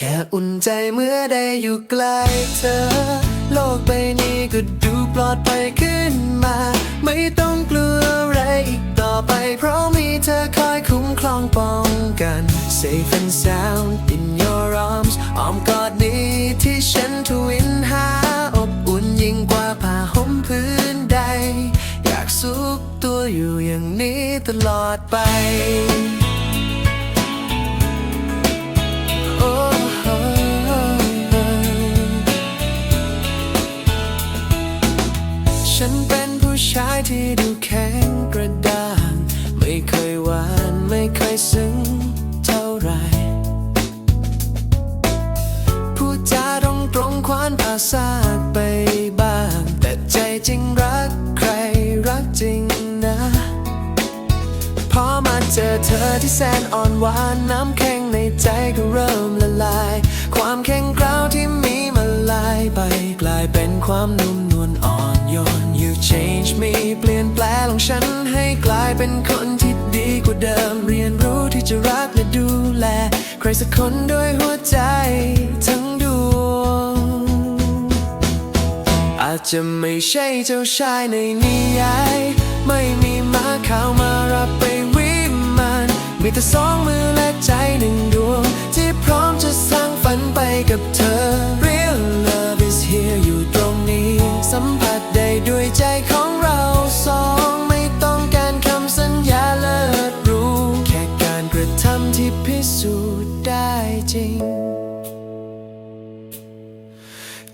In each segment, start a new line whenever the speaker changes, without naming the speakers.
แค่อุ่นใจเมื่อได้อยู่ใกล้เธอ โลกใบนี้ก็ดูปลอดภัยขึ้นมา ไม่ต้องกลัวอะไรอีกต่อไป เพราะมีเธอคอยคุ้มครองป้องกัน Safe and sound in your arms อ้อมกอดนี้ที่ฉันทวินหา อบอุ่นยิ่งกว่าผ้าห่มพื้นใด อยากสุกตัวอยู่อย่างนี้ตลอดไป ฉันเป็นผู้ชายที่ดูแข็งกระด้าง ไม่เคยหวานไม่เคยซึ้งเท่าไรพูดจาตรงตรงควานภาษากไปบ้าง แต่ใจจริงรักใครรักจริงนะพอมาเจอเธอที่แสนอ่อนหวานน้ำแข็งในใจก็เริ่มละลาย ความแข็งกร้าวที่มีมาลายไปกลายเป็นความนุ่ม ฉันให้กลายเป็นคนที่ดีกว่าเดิม เรียนรู้ที่จะรักและดูแล ใครสักคนด้วยหัวใจ ทั้งดวง อาจจะไม่ใช่เจ้าชายในนิยายไม่มีม้าขาวมารับไปวิมาน มีแต่สองมือและใจหนึ่งดวง ที่พร้อมจะสร้างฝันไปกับเธอ Real love is here อยู่ตรงนี้ สัมผัสได้ด้วยใจ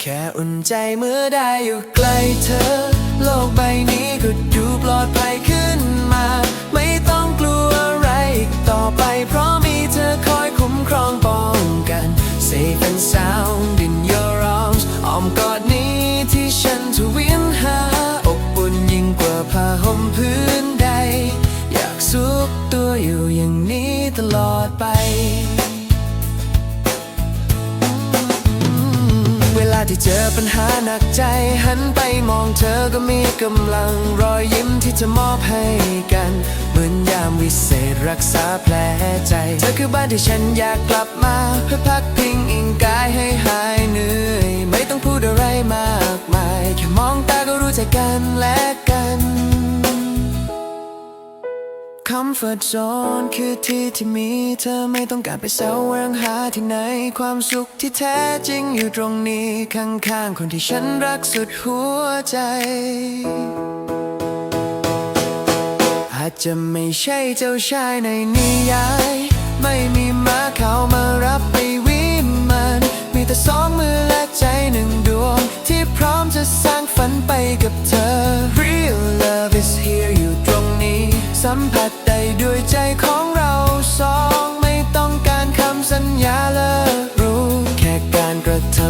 แค่อุ่นใจเมื่อได้อยู่ใกล้เธอ โลกใบนี้ก็ดูปลอดภัยขึ้นมา ไม่ต้องกลัวอะไรอีกต่อไป เพราะมีเธอคอยคุ้มครองป้องกัน Safe and sound in your arms อ้อมกอดนี้ที่ฉันทวินหา อบอุ่นยิ่งกว่าผ้าห่มพื้นใด อยากซุกตัวอยู่อย่างนี้ตลอดไป ที่เจอปัญหาหนักใจ หันไปมองเธอก็มีกำลัง รอยยิ้มที่จะมอบให้กัน เหมือนยามวิเศษรักษาแผลใจ เธอคือบ้านที่ฉันอยากกลับมา เพื่อพักพิงอิงกายให้หายเหนื่อย ไม่ต้องพูดอะไรมากมาย แค่มองตาก็รู้ใจกันและกัน Comfort zone คือที่ที่มีเธอไม่ต้องการไปแสวงหาที่ไหน ความสุขที่แท้จริงอยู่ตรงนี้ข้างๆ คนที่ฉันรักสุดหัวใจ อาจจะไม่ใช่เจ้าชายในนิยาย ไม่มีม้าขามารับไป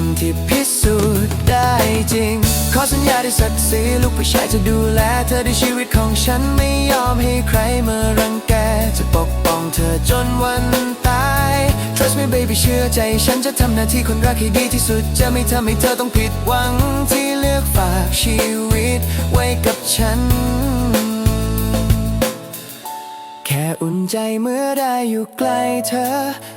ำที่พิสูจน์ได้จริง ขอสัญญาได้สักสีลูกผู้ชายจะดูแล เธอในชีวิตของฉันไม่ยอมให้ใครมารังแก จะปกป้องเธอจนวันตาย Trust me baby เชื่อใจ ฉันจะทำหน้าที่คนรักให้ดีที่สุด จะไม่ทำให้เธอต้องผิดหวังที่เลือกฝากชีวิตไว้กับฉัน ใจเมื่อได้อยู่ใกล้เธอ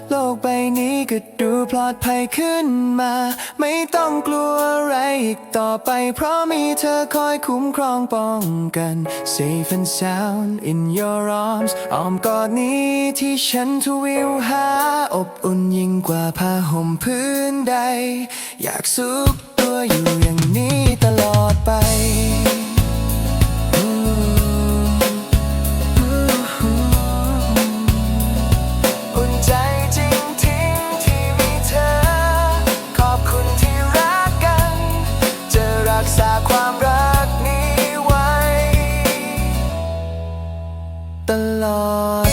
โลกใบนี้ก็ดูปลอดภัยขึ้นมา ไม่ต้องกลัวอะไรอีกต่อไป เพราะมีเธอคอยคุ้มครองป้องกัน Safe and sound in your arms อ้อมกอดนี้ที่ฉันทวิวหา อบอุ่นยิ่งกว่าผ้าห่มพื้นใด อยากซุกตัวอยู่อย่างนี้ตลอด the light.